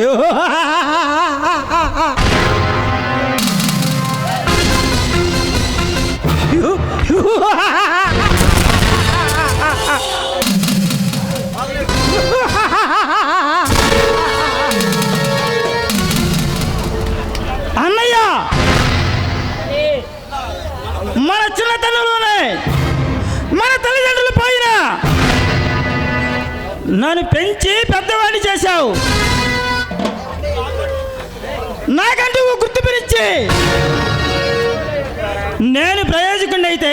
అయ్యో అన్నయ్య! మన చిన్నతనంలోనే తల్లిదండ్రులు పోయినా నన్ను పెంచి పెద్దవాడిని చేశావు. నాకంటూ ఓ పిలిచి నేను ప్రయోజకుడిని అయితే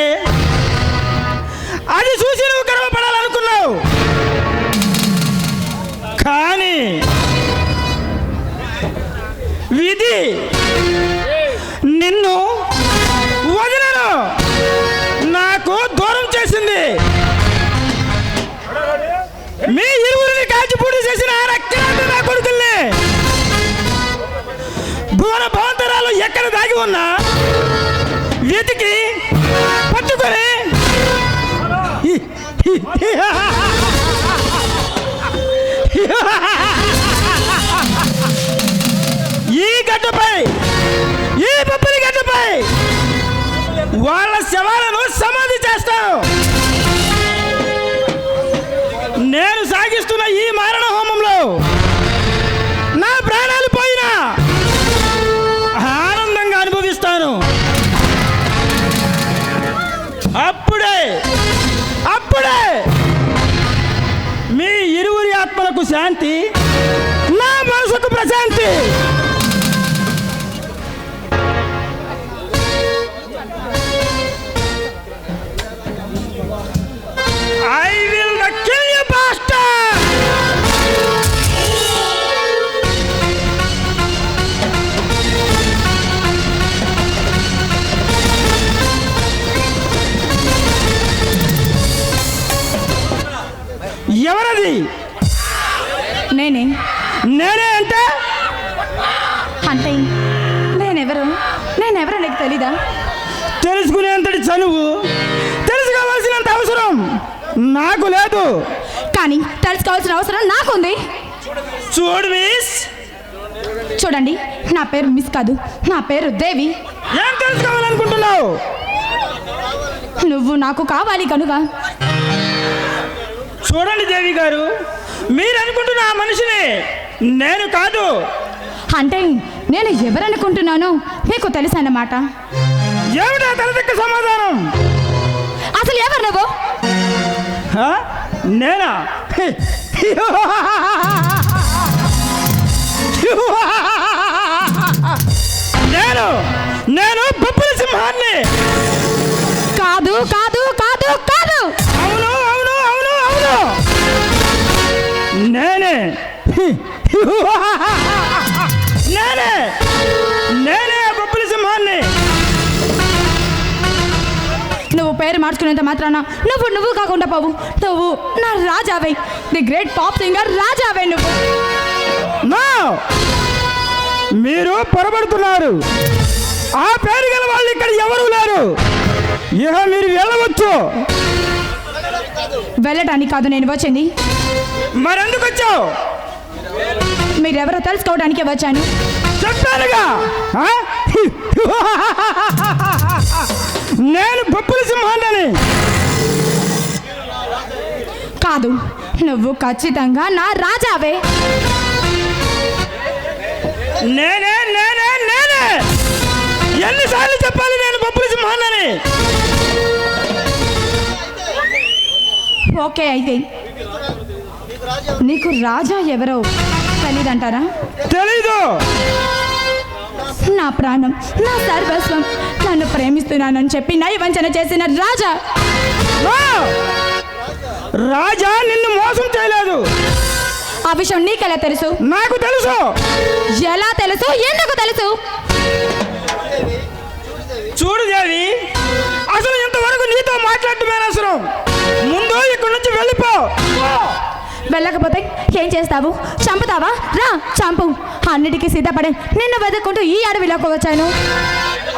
అది చూసి నువ్వు గర్వపడాలనుకున్నావు. కానీ విధి నిన్ను వదిలను. నాకు దూరం చేసింది. మీ ఇరువురిని కాచిపూడి చేసిన ఆ నా భువన భవంతరాలు ఎక్కడ దాగి ఉన్నా వెతికి పట్టుకొని ఈ గడ్డపై adelante. అంటే నేనెవరు? నేనెవరో నీకు తెలీదా? తెలుసుకునేంతటి చనువు తెలుసుకోవాల్సినంత అవసరం నాకు లేదు. కానీ తెలుసుకోవాల్సిన అవసరం నాకుంది. చూడు మిస్. చూడండి నా పేరు మిస్ కాదు నా పేరు దేవి. ఏం తెలుసుకోవాలనుకుంటున్నావు? నువ్వు నాకు కావాలి కనుక. చూడండి దేవి గారు మీరు అనుకుంటున్న ఆ మనిషిని నేను కాదు. అంటే నేను ఎవరనుకుంటున్నానో మీకు తెలుసన్నమాట. ఏమిటా తలదిక్క సమాధానం? అసలు ఎవరు నువ్వు? నేనా? నేను! నేను బొబ్బుల సింహాన్ని! కాదు కాదు కాదు కాదు! అవును అవును అవును అవును! నేనే! మార్చుకునేంత మాత్రాన నువ్వు నువ్వు కాకుండా పోవు నువ్వు నా రాజావే. ది గ్రేట్ పాప్ సింగర్ రాజావే నువ్వు. మీరు పొరబడుతున్నారు. ఆ పేరు గల వాళ్ళు ఇక్కడ ఎవరు లేరు. ఇక మీరు వెళ్ళవచ్చు. వెళ్ళటానికి కాదు నేను వచ్చింది. మరెందుకు వచ్చావు? మీరెవరో తెలుసుకోవడానికే వచ్చాను. చెప్పానుగా? నేను బొప్పుల సింహాన్ని. కాదు నువ్వు ఖచ్చితంగా నా రాజావే. నేనే నేనే నేనే. ఎన్నిసార్లు చెప్పాలి నేను బొప్పుల సింహాన్ని? ఓకే అయితే నీకు రాజా ఎవరో తెలీదంటారా? తెలీదు. నా ప్రాణం నా సర్వస్వం నన్ను ప్రేమిస్తున్నానని చెప్పి నయవంచన చేసిన రాజా! రాజా నిన్ను మోసం చేయలేదు. ఆ విషయం నీకెలా తెలుసు? నాకు తెలుసు. ఎలా తెలుసు? ఎందుకు తెలుసు? చూడు దేవి అసలు ఇంతవరకు నీతో మాట్లాడటమే అవసరం? ముందు ఇక్కడి నుంచి వెళ్ళిపో. వెళ్ళకపోతే ఏం చేస్తావు? చంపుతావా? రా చంపు. అన్నిటికీ సిద్ధపడే నిన్ను వెతుక్కుంటూ ఈ అడవిలోకి వచ్చాను.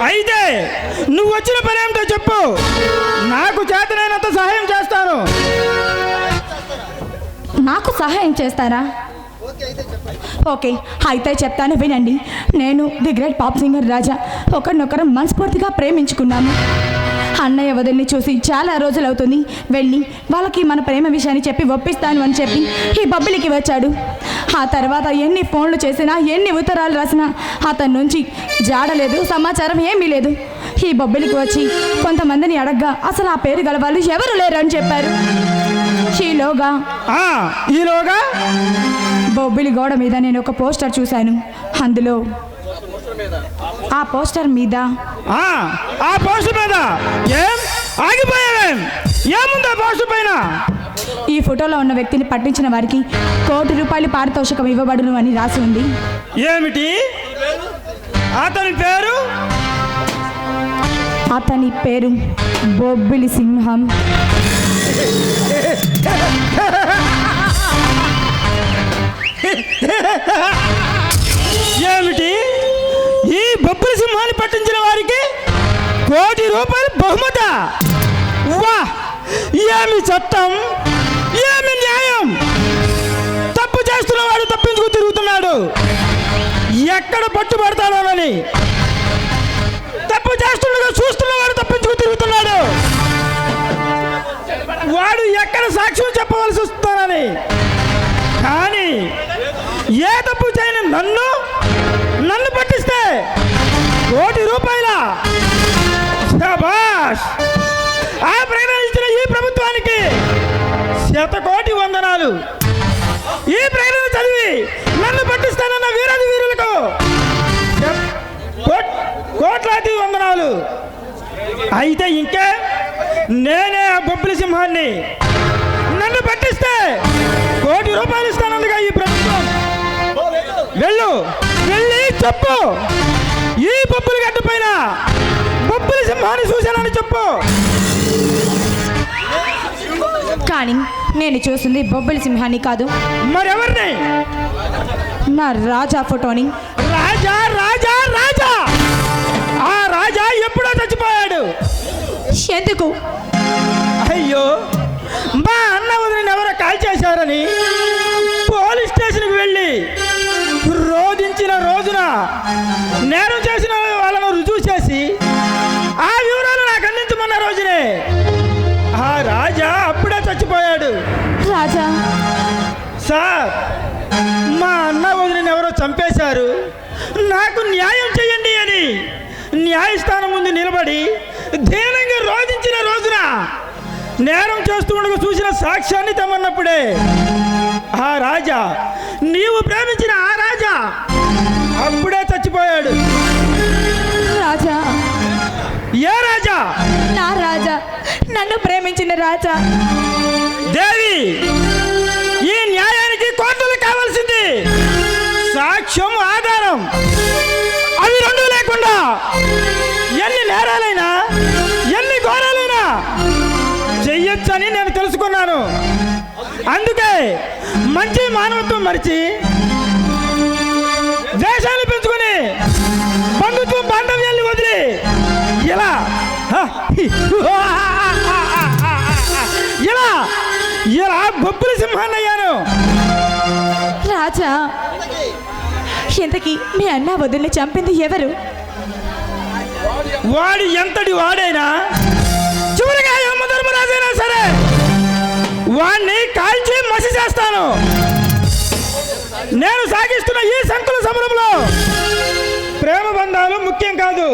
అయితే నువ్వు వచ్చిన పని ఏమిటో చెప్పు. నాకు చేతనైనంత సహాయం చేస్తాను నాకు సహాయం చేస్తారా? ఓకే అయితే చెప్తాను వినండి. నేను the great pop singer Raja. ఒకరినొకరు మనస్ఫూర్తిగా ప్రేమించుకున్నాము అన్నయ్య వదిలిని చూసి చాలా రోజులు అవుతుంది. వెళ్ళి వాళ్ళకి మన ప్రేమ విషయాన్ని చెప్పి ఒప్పిస్తాను అని చెప్పి ఈ బొబ్బిలికి వచ్చాడు. ఆ తర్వాత ఎన్ని ఫోన్లు చేసినా ఎన్ని ఉత్తరాలు రాసినా అతని నుంచి జాడలేదు సమాచారం ఏమీ లేదు. ఈ బొబ్బిలికి వచ్చి కొంతమందిని అడగ్గా అసలు ఆ పేరు గల వాళ్ళు ఎవరు లేరు అని చెప్పారు. ఈలోగా బొబ్బిలి గోడ మీద నేను ఒక పోస్టర్ చూశాను. అందులో ఆ పోస్టర్ మీద ఆ, ఆ పోస్టు మీద ఏం? ఆగిపోయావేం? ఏముందా పోస్టు పైన? ఈ ఫోటోలో ఉన్న వ్యక్తిని పట్టించిన వారికి కోటి రూపాయలు పారితోషికం ఇవ్వబడును అని రాసి ఉంది. ఏమిటి? అతని పేరు? అతని పేరు బొబ్బిలి సింహం. ఏమిటి? ఈ బొబ్బుల సింహాన్ని పట్టించిన వారికి కోటి రూపాయలు బహుమత. వా ఏమి చట్టం? తప్పు చేస్తున్నవాడు తప్పించుకు తిరుగుతున్నాడు. ఎక్కడ పట్టుబడతాడోనని. తప్పు చేస్తుండగా చూస్తున్నవాడు తప్పించుకు తిరుగుతున్నాడు. వాడు ఎక్కడ సాక్ష్యం చెప్పవలసి వస్తానని కానీ ఏ తప్పు చేయని నన్ను నన్ను పట్టిస్తే కోటి రూపాయల శభాష్. ఆ ప్రకటన ఇచ్చిన ఈ ప్రభుత్వానికి శతకోటి వందనాలు. ఈ ప్రకటన చదివి నన్ను పట్టిస్తానన్న వీరాది వీరులకు కోట్లాది వందనాలు. అయితే ఇంకే నేనే ఆ బొబ్బిలి సింహాన్ని నన్ను పట్టిస్తే కోటి రూపాయలు ఇస్తానందుగా ఈ ప్రభుత్వం. వెళ్ళు వెళ్ళి చెప్పు. ఈ బొబ్బుల గడ్డ పైన బొబ్బుల సింహాన్ని చూశానని చెప్పు. కానీ నేను చూసింది బొబ్బిలి సింహాన్ని కాదు. మరెవరిని? నా రాజా ఫోటోని. రాజా రాజా రాజా! ఆ రాజా ఎప్పుడో చచ్చిపోయాడు. ఎందుకు? అయ్యో మా అన్న వదిలిని ఎవరో కాల్ చేశారని పోలీస్ స్టేషన్కి వెళ్ళి రోధించిన రోజున నేరం చేసిన సార్ మా అన్న వదిలిని ఎవరో చంపేశారు. నాకు న్యాయం చేయండి అని న్యాయస్థానం ముందు నిలబడి ధీనంగా రోధించిన రోజున నేరం చేస్తూ ఉండగా చూసిన సాక్ష్యాన్ని తెమ్మన్నప్పుడే ఆ రాజా నీవు ప్రేమించిన ఆ రాజా అప్పుడే చచ్చిపోయాడు. రాజా. ఏ రాజా? నా రాజా నన్ను ప్రేమించిన రాజా. దేవి! కోర్టులు కావాల్సింది. సాక్ష్యం ఆధారం. అవి రెండు లేకుండా ఎన్ని నేరాలైనా ఎన్ని ఘోరాలైనా చెయ్యొచ్చని నేను తెలుసుకున్నాను. అందుకే మంచి మానవత్వం మరిచి దేశాలు పెంచుకొని బంధుత్వం బాంధవ్యాన్ని వదిలి ఇలా ఇలా ఇలా బొబ్బుల సింహాన్ని అయ్యాను. రాజా. ఇంతకీ మీ అన్న వదిలిని చంపింది ఎవరు? వాడు ఎంతటి వాడైనా చివరిగా ధర్మరాజైనా సరే వాణ్ణి కాల్చి మసి చేస్తాను. నేను సాగిస్తున్న ఈ సంకుల సమరంలో ప్రేమ బంధాలు ముఖ్యం కాదు.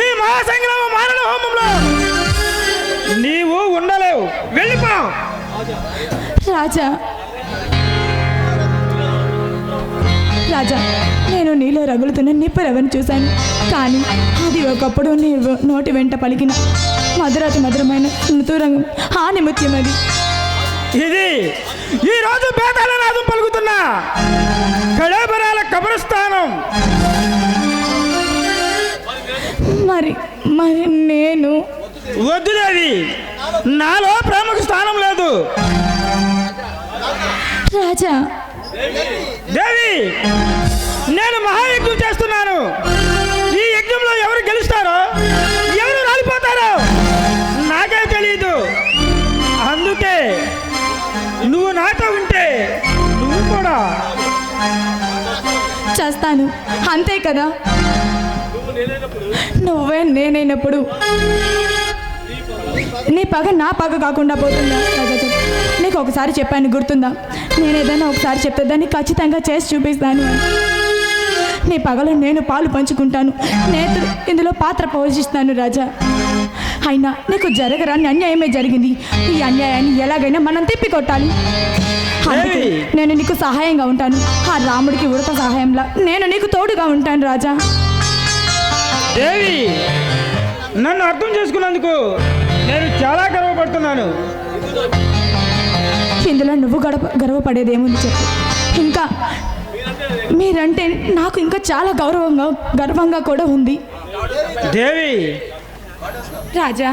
ఈ మహాసంగ్రామ మారణ హోమంలో నీవు ఉండలేవు. వెళ్ళిపో. రాజా రాజా నేను నీలో రగులుతున్న నిప్పురవని చూశాను. కానీ అది ఒకప్పుడు నీ నోటి వెంట పలికిన మధురాతి మధురమైన మృతురంగం హాని ముత్యం అది. ఇది ఈ రోజు బేతాళ నాదం పలుకుతున్న కళేబరాల కబరస్థానం. మరి మరి నేను వద్దులేవి నాలో ప్రేమకు స్థానం లేదు. రాజా దేవి నేను మహాయజ్ఞం చేస్తున్నాను. ఈ యజ్ఞంలో ఎవరు గెలుస్తారో ఎవరు రాలిపోతారో నాకే తెలియదు అందుకే నువ్వు నాతో ఉంటే నువ్వు కూడా. చేస్తాను. అంతే కదా. నువ్వే నేనైనప్పుడు. నీ పగ నా పగ కాకుండా పోతుందా? నీకు ఒకసారి చెప్పాను గుర్తుందా? నేను ఏదైనా ఒకసారి చెప్తే దాన్ని ఖచ్చితంగా చేసి చూపిస్తాను నీ పగలో నేను పాలు పంచుకుంటాను. నేను ఇందులో పాత్ర పోషిస్తాను రాజా. అయినా నీకు జరగరాని అన్యాయమే జరిగింది. ఈ అన్యాయాన్ని ఎలాగైనా మనం తిప్పికొట్టాలి! నేను నీకు సహాయంగా ఉంటాను. ఆ రాముడికి ఉడత సహాయంలా నేను నీకు తోడుగా ఉంటాను రాజా. దేవి నన్ను అర్థం చేసుకున్నందుకు నేను చాలా గర్వపడుతున్నాను. ఇందులో నువ్వు గడప గర్వపడేదేముంది చెప్పు. ఇంకా మీరంటే నాకు ఇంకా చాలా గౌరవంగా గర్వంగా కూడా ఉంది. దేవి! రాజా.